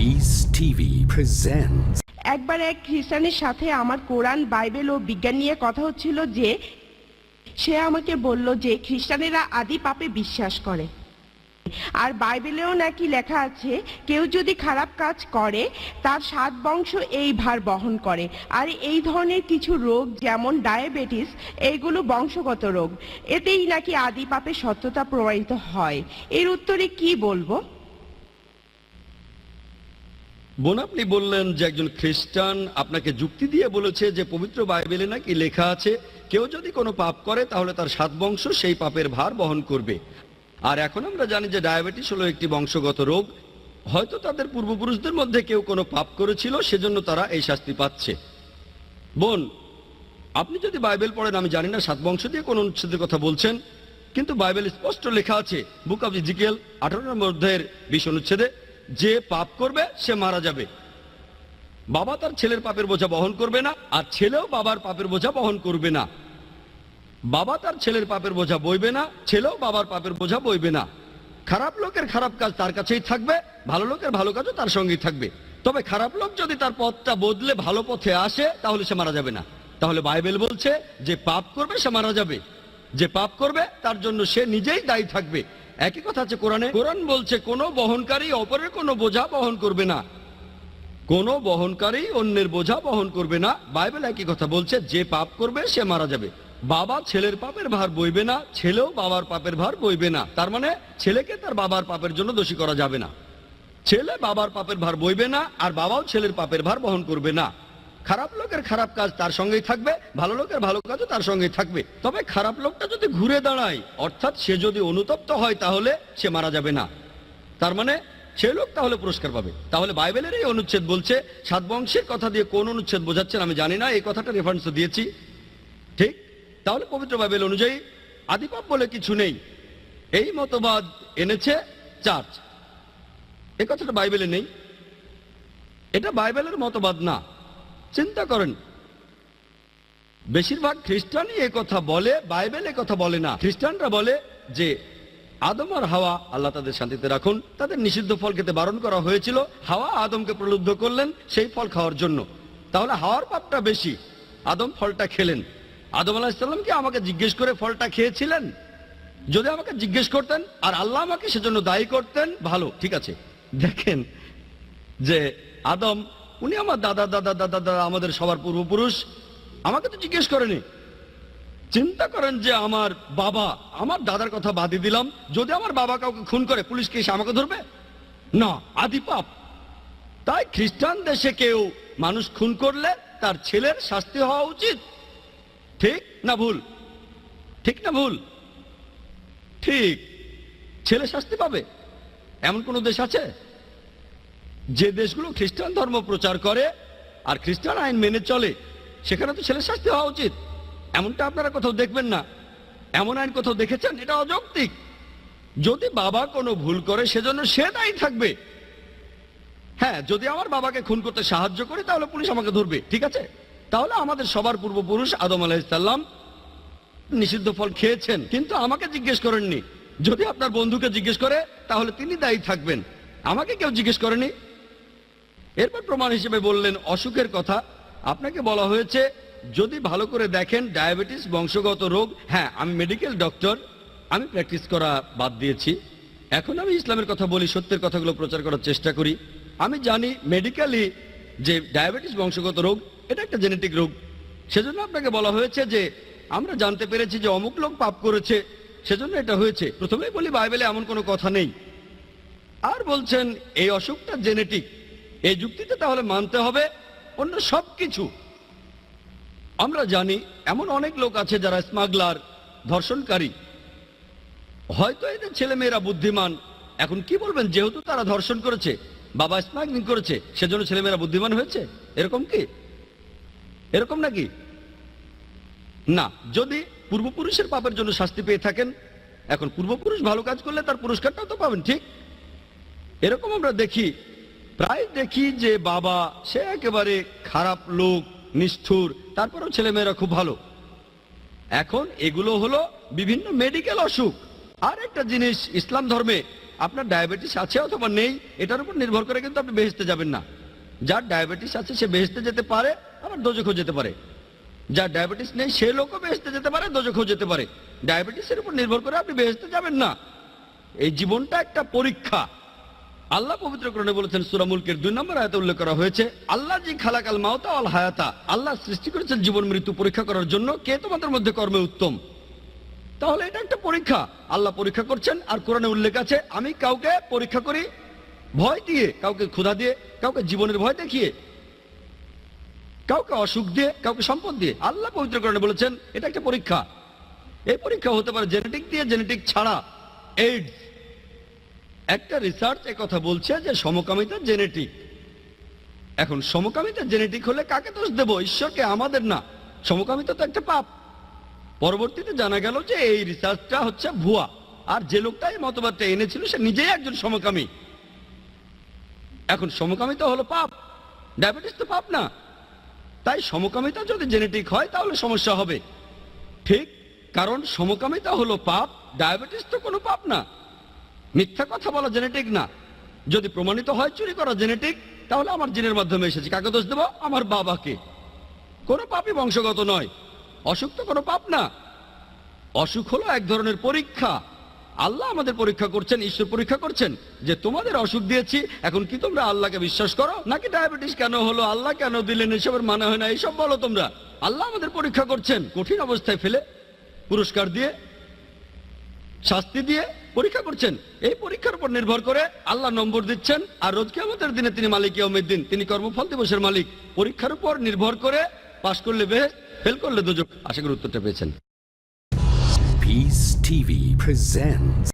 Peace TV presents একবার এক খ্রিস্টানের সাথে আমার কোরআন, বাইবেল ও বিজ্ঞান নিয়ে কথা হচ্ছিল যে সে আমাকে বলল যে খ্রিস্টানেরা আদি পাপে বিশ্বাস করে। আর বাইবেলেও নাকি লেখা আছে, কেউ যদি খারাপ কাজ করে, তার সাত বংশ এই ভার বহন করে। আর এই ধরনের কিছু রোগ যেমন ডায়াবেটিস এইগুলো বংশগত রোগ। এতেই নাকি আদি পাপের সত্যতা প্রমাণিত হয়। এর উত্তরে কি বলব? বোন, আপনি বললেন যে একজন খ্রিস্টান আপনাকে যুক্তি দিয়ে বলেছে যে পবিত্র বাইবেলে নাকি লেখা আছে, কেউ যদি কোনো পাপ করে তাহলে তার সাত বংশ সেই পাপের ভার বহন করবে। আর এখন আমরা জানি যে ডায়াবেটিস হলো একটি বংশগত রোগ। হয়তো তাদের পূর্বপুরুষদের মধ্যে কেউ কোনো পাপ করেছিল, সেজন্য তারা এই শাস্তি পাচ্ছে। বোন, আপনি যদি বাইবেল পড়েন, আমি জানি না সাত বংশ দিয়ে কোন অনুচ্ছেদের কথা বলছেন, কিন্তু বাইবেল স্পষ্ট লেখা আছে, বুক অফ ইজিকেল আঠারো নম্বর অধ্যায়ের বিশ অনুচ্ছেদে যে পাপ করবে, সে মারা যাবে। বাবা তার ছেলের পাপের বোঝা বহন করবে না, আর ছেলেও বাবার পাপের বোঝা বহন করবে না। বাবা তার ছেলের পাপের বোঝা বইবে না, ছেলেও বাবার পাপের বোঝা বইবে না। খারাপ লোকের খারাপ কাজ তার কাছেই থাকবে, ভালো লোকের ভালো কাজও তার সঙ্গেই থাকবে। তবে খারাপ লোক যদি তার পথটা বদলে ভালো পথে আসে, তাহলে সে মারা যাবে না। তাহলে বাইবেল বলছে, যে পাপ করবে সে মারা যাবে। যে পাপ করবে, তার জন্য সে নিজেই দায়ী থাকবে। একই কথা আছে কোরআনে, কোরআন বলছে, কোনো বহনকারী অপরের কোনো বোঝা বহন করবে না। কোনো বহনকারী অন্যের বোঝা বহন করবে না। বাইবেল একই কথা বলছে, যে পাপ করবে, সে মারা যাবে। বাবা ছেলের পাপের ভার বইবে না, ছেলেও বাবার পাপের ভার বইবে না। তার মানে ছেলেকে তার বাবার পাপের জন্য দোষী করা যাবে না। ছেলে বাবার পাপের ভার বইবে না, আর বাবাও ছেলের পাপের ভার বহন করবে না। খারাপ লোকের খারাপ কাজ তার সঙ্গেই থাকবে, ভালো লোকের ভালো কাজও তার সঙ্গেই থাকবে। তবে খারাপ লোকটা যদি ঘুরে দাঁড়ায়, অর্থাৎ সে যদি অনুতপ্ত হয় তাহলে সে মারা যাবে না। তার মানে সেই লোক তাহলে পুরস্কার পাবে। তাহলে বাইবেলের এই অনুচ্ছেদ বলছে, সাত বংশের কথা দিয়ে কোন অনুচ্ছেদ বোঝাচ্ছেন আমি জানি না, এই কথাটা রেফারেন্স দিয়েছি। ঠিক? তাহলে পবিত্র বাইবেল অনুযায়ী আদিপাপ বলে কিছু নেই। এই মতবাদ এনেছে চার্চ। এই কথাটা বাইবেলে নেই। এটা বাইবেলের মতবাদ না। চিন্তা করেন। বেশিরভাগ খ্রিস্টানই এ কথা বলে, বাইবেল এ কথা বলে না। খ্রিস্টানরা বলে যে, আদম আর হাওয়া আল্লাহ তাদের শান্তিতে রাখুন। তাদের নিষিদ্ধ ফল খেতে বারণ করা হয়েছিল। হাওয়া আদমকে প্রলুব্ধ করলেন সেই ফল খাওয়ার জন্য। তাহলে হাওয়ার পাপটা বেশি। আদম ফলটা খেলেন। আদম আলাহিসাল্লাম কি আমাকে জিজ্ঞেস করে ফলটা খেয়েছিলেন? যদি আমাকে জিজ্ঞেস করতেন, আর আল্লাহ আমাকে সেজন্য দায়ী করতেন, ভালো, ঠিক আছে। দেখেন যে, আদম উনি আমার দাদা দাদা দাদা দাদা, আমাদের সবার পূর্বপুরুষ। আমাকে তো জিজ্ঞেস করেনি। চিন্তা করেন যে আমার বাবা, আমার দাদার কথা বাদই দিলাম। যদি আমার বাবা কাউকে খুন করে পুলিশকে এসে আমাকে ধরবে? না, আদি পাপ। তাই খ্রিস্টান দেশে কেউ মানুষ খুন করলে তার ছেলের শাস্তি হওয়া উচিত। ঠিক না ভুল? ঠিক না ভুল? ঠিক। ছেলে শাস্তি পাবে? এমন কোন দেশ আছে? যে দেশগুলো খ্রিস্টান ধর্ম প্রচার করে আর খ্রিস্টান আইন মেনে চলে, সেখানে তো ছেলে শাস্তি হওয়া উচিত। এমনটা আপনারা কোথাও দেখবেন না। এমন আইন কোথাও দেখেছেন? এটা অযৌক্তিক। যদি বাবা কোনো ভুল করে, সেজন্য সে দায়ী থাকবে। হ্যাঁ যদি আমার বাবাকে খুন করতে সাহায্য করে, তাহলে পুলিশ আমাকে ধরবে, ঠিক আছে? তাহলে আমাদের সবার পূর্বপুরুষ আদম আলাইসাল্লাম নিষিদ্ধ ফল খেয়েছেন। কিন্তু আমাকে জিজ্ঞেস করেননি। যদি আপনার বন্ধুকে জিজ্ঞেস করে, তাহলে তিনি দায়ী থাকবেন। আমাকে কেউ জিজ্ঞেস করেনি? এরপর প্রমাণ হিসেবে বললেন, অসুখের কথা। আপনাকে বলা হয়েছে, যদি ভালো করে দেখেন ডায়াবেটিস, বংশগত রোগ হ্যাঁ আমি মেডিকেল ডক্টর আমি প্র্যাকটিস করা বাদ দিয়েছি। এখন আমি ইসলামের কথা বলি, সত্যের কথাগুলো প্রচার করার চেষ্টা করি। আমি জানি মেডিকেলি যে ডায়াবেটিস, বংশগত রোগ, এটা একটা জেনেটিক রোগ। সেজন্য আপনাকে বলা হয়েছে যে, আমরা জানতে পেরেছি যে অমুক লোক পাপ করেছে, সেজন্য এটা হয়েছে। প্রথমেই বলি, বাইবেলে এমন কোনো কথা নেই। আর বলছেন, এই অসুখটা জেনেটিক এই যুক্তিতে তাহলে মানতে হবে অন্য সব কিছু আমরা জানি এমন অনেক লোক আছে যারা স্মাগলার, ধর্ষণকারী। হয়তো এদের ছেলেমেয়েরা বুদ্ধিমান। এখন কি বলবেন, যেহেতু তারা ধর্ষণ করেছে, বাবা স্মাগলিং করেছে, সেজন্য ছেলেমেয়েরা বুদ্ধিমান হয়েছে? এরকম কি? এরকম নাকি? না, যদি পূর্বপুরুষের পাপের জন্য শাস্তি পেয়ে থাকেন, এখন পূর্বপুরুষ ভালো কাজ করলে তার পুরস্কারটাও তো পাবেন, ঠিক? এরকম আমরা দেখি প্রায় দেখি যে বাবা, সে একেবারে খারাপ লোক, নিষ্ঠুর, তারপরেও ছেলেমেয়েরা খুব ভালো। এখন এগুলো হলো বিভিন্ন মেডিকেল অসুখ। আর একটা জিনিস, ইসলাম ধর্মে আপনার ডায়াবেটিস আছে অথবা নেই, এটার উপর নির্ভর করে কিন্তু আপনি বেহেস্তে যাবেন না। যার ডায়াবেটিস আছে, সে বেহেস্তে যেতে পারে, আবার দোজখও যেতে পারে। যার ডায়াবেটিস নেই, সে লোকও বেহেস্তে যেতে পারে, দোজখও যেতে পারে। ডায়াবেটিসের উপর নির্ভর করে আপনি বেহেস্তে যাবেন না। এই জীবনটা একটা পরীক্ষা। আল্লাহ পবিত্র পবিত্রকরণে বলেছেন সুরামুলকের দুই নম্বর আয়াতে উল্লেখ করা হয়েছে, আল্লাহ জি খালাকাল মাওতা আল হায়াতা, আল্লাহ সৃষ্টি করেছেন জীবন মৃত্যু পরীক্ষা করার জন্য, কে তোমাদের মধ্যে কর্মে উত্তম? তাহলে এটা একটা পরীক্ষা। আল্লাহ পরীক্ষা করছেন আর কোরআনে উল্লেখ আছে, আমি কাউকে পরীক্ষা করি ভয় দিয়ে, কাউকে ক্ষুধা দিয়ে, কাউকে জীবনের ভয় দেখিয়ে, কাউকে অসুখ দিয়ে, কাউকে সম্পদ দিয়ে। আল্লাহ পবিত্র পবিত্রকরণে বলেছেন, এটা একটা পরীক্ষা। এই পরীক্ষা হতে পারে জেনেটিক দিয়ে জেনেটিক ছাড়া এইডস একটা রিসার্চ কথা বলছে যে সমকামিতা জেনেটিক এখন সমকামিতা জেনেটিক হলে কাকে দোষ দেব? ঈশ্বরকে, আমাদের না। সমকামিতা তো একটা পাপ। পরবর্তীতে জানা গেল যে এই রিসার্চটা হচ্ছে ভুয়া। আর যে লোকটা এই মতবাদটা এনেছিল, সে নিজেই একজন সমকামী। এখন সমকামিতা হলো পাপ। ডায়াবেটিস তো পাপ না। তাই সমকামিতা যদি জেনেটিক হয়, তাহলে সমস্যা হবে। ঠিক, কারণ সমকামিতা হলো পাপ ডায়াবেটিস তো কোনো পাপ না। মিথ্যা কথা বলা জেনেটিক না। যদি প্রমাণিত হয় চুরি করা জেনেটিক তাহলে আমার জিনের মাধ্যমে এসেছে। কাকে দোষ দেবো? আমার বাবাকে। কোনো পাপই বংশগত নয়। অসুখ তো কোনো পাপ না। অসুখ হলো এক ধরনের পরীক্ষা। আল্লাহ আমাদের পরীক্ষা করছেন, ঈশ্বর পরীক্ষা করছেন যে তোমাদের অসুখ দিয়েছি, এখন কি তোমরা আল্লাহকে বিশ্বাস করো? নাকি ডায়াবেটিস কেন হলো? আল্লাহ কেন দিলেন? এসবের মানে হয় না। এইসব বলো তোমরা। আল্লাহ আমাদের পরীক্ষা করছেন। কঠিন অবস্থায় ফেলে পুরস্কার দিয়ে, শাস্তি দিয়ে পরীক্ষা করছেন। এই পরীক্ষার উপর নির্ভর করে আল্লাহ নম্বর দিচ্ছেন, আর রোজ কেমতের দিনে তিনি মালিক দিন তিনি কর্মফল দিবসের মালিক। পরীক্ষার উপর নির্ভর করে পাশ করলে বেশ ফেল করলে দুজন। আশা করি উত্তরটা পেয়েছেন.